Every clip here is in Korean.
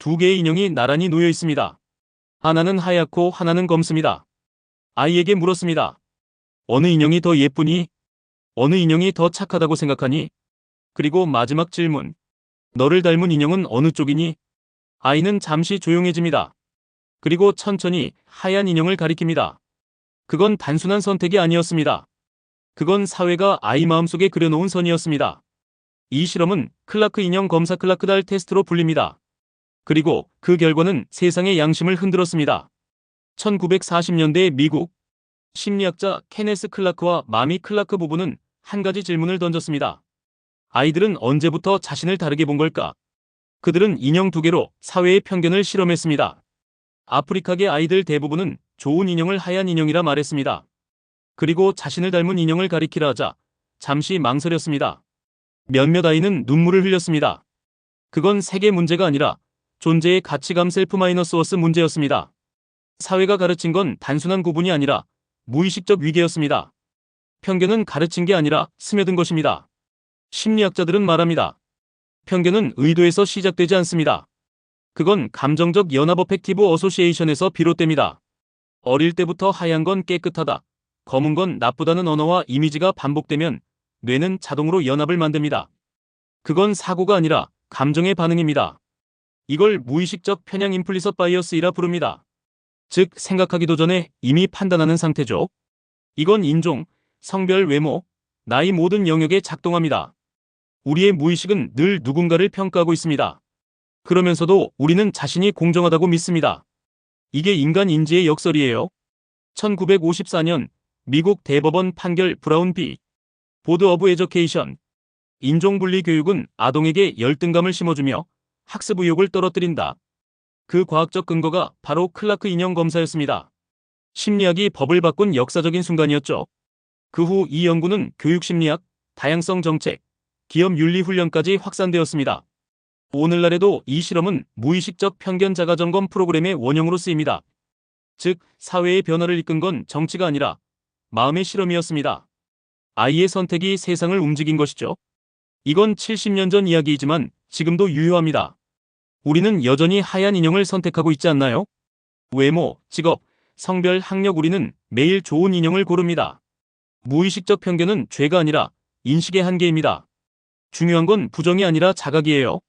두 개의 인형이 나란히 놓여 있습니다. 하나는 하얗고 하나는 검습니다. 아이에게 물었습니다. 어느 인형이 더 예쁘니? 어느 인형이 더 착하다고 생각하니? 그리고 마지막 질문. 너를 닮은 인형은 어느 쪽이니? 아이는 잠시 조용해집니다. 그리고 천천히 하얀 인형을 가리킵니다. 그건 단순한 선택이 아니었습니다. 그건 사회가 아이 마음속에 그려놓은 선이었습니다. 이 실험은 클라크 인형 검사 클라크달 테스트로 불립니다. 그리고 그 결과는 세상의 양심을 흔들었습니다. 1940년대 미국 심리학자 케네스 클라크와 마미 클라크 부부는 한 가지 질문을 던졌습니다. 아이들은 언제부터 자신을 다르게 본 걸까? 그들은 인형 두 개로 사회의 편견을 실험했습니다. 아프리카계 아이들 대부분은 좋은 인형을 하얀 인형이라 말했습니다. 그리고 자신을 닮은 인형을 가리키라 하자 잠시 망설였습니다. 몇몇 아이는 눈물을 흘렸습니다. 그건 세계 문제가 아니라 존재의 가치감 셀프 마이너스 워스 문제였습니다. 사회가 가르친 건 단순한 구분이 아니라 무의식적 위계였습니다. 편견은 가르친 게 아니라 스며든 것입니다. 심리학자들은 말합니다. 편견은 의도에서 시작되지 않습니다. 그건 감정적 연합 어펙티브 어소시에이션에서 비롯됩니다. 어릴 때부터 하얀 건 깨끗하다, 검은 건 나쁘다는 언어와 이미지가 반복되면 뇌는 자동으로 연합을 만듭니다. 그건 사고가 아니라 감정의 반응입니다. 이걸 무의식적 편향 임플리서 바이어스이라 부릅니다. 즉, 생각하기도 전에 이미 판단하는 상태죠. 이건 인종, 성별, 외모, 나이 모든 영역에 작동합니다. 우리의 무의식은 늘 누군가를 평가하고 있습니다. 그러면서도 우리는 자신이 공정하다고 믿습니다. 이게 인간 인지의 역설이에요. 1954년 미국 대법원 판결 브라운 비 보드 오브 에저케이션 인종분리 교육은 아동에게 열등감을 심어주며 학습 의욕을 떨어뜨린다. 그 과학적 근거가 바로 클라크 인형 검사였습니다. 심리학이 법을 바꾼 역사적인 순간이었죠. 그 후 이 연구는 교육심리학, 다양성 정책, 기업 윤리 훈련까지 확산되었습니다. 오늘날에도 이 실험은 무의식적 편견 자가 점검 프로그램의 원형으로 쓰입니다. 즉, 사회의 변화를 이끈 건 정치가 아니라 마음의 실험이었습니다. 아이의 선택이 세상을 움직인 것이죠. 이건 70년 전 이야기이지만 지금도 유효합니다. 우리는 여전히 하얀 인형을 선택하고 있지 않나요? 외모, 직업, 성별, 학력 우리는 매일 좋은 인형을 고릅니다. 무의식적 편견은 죄가 아니라 인식의 한계입니다. 중요한 건 부정이 아니라 자각이에요.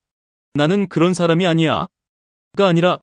나는 그런 사람이 아니야. 가 아니라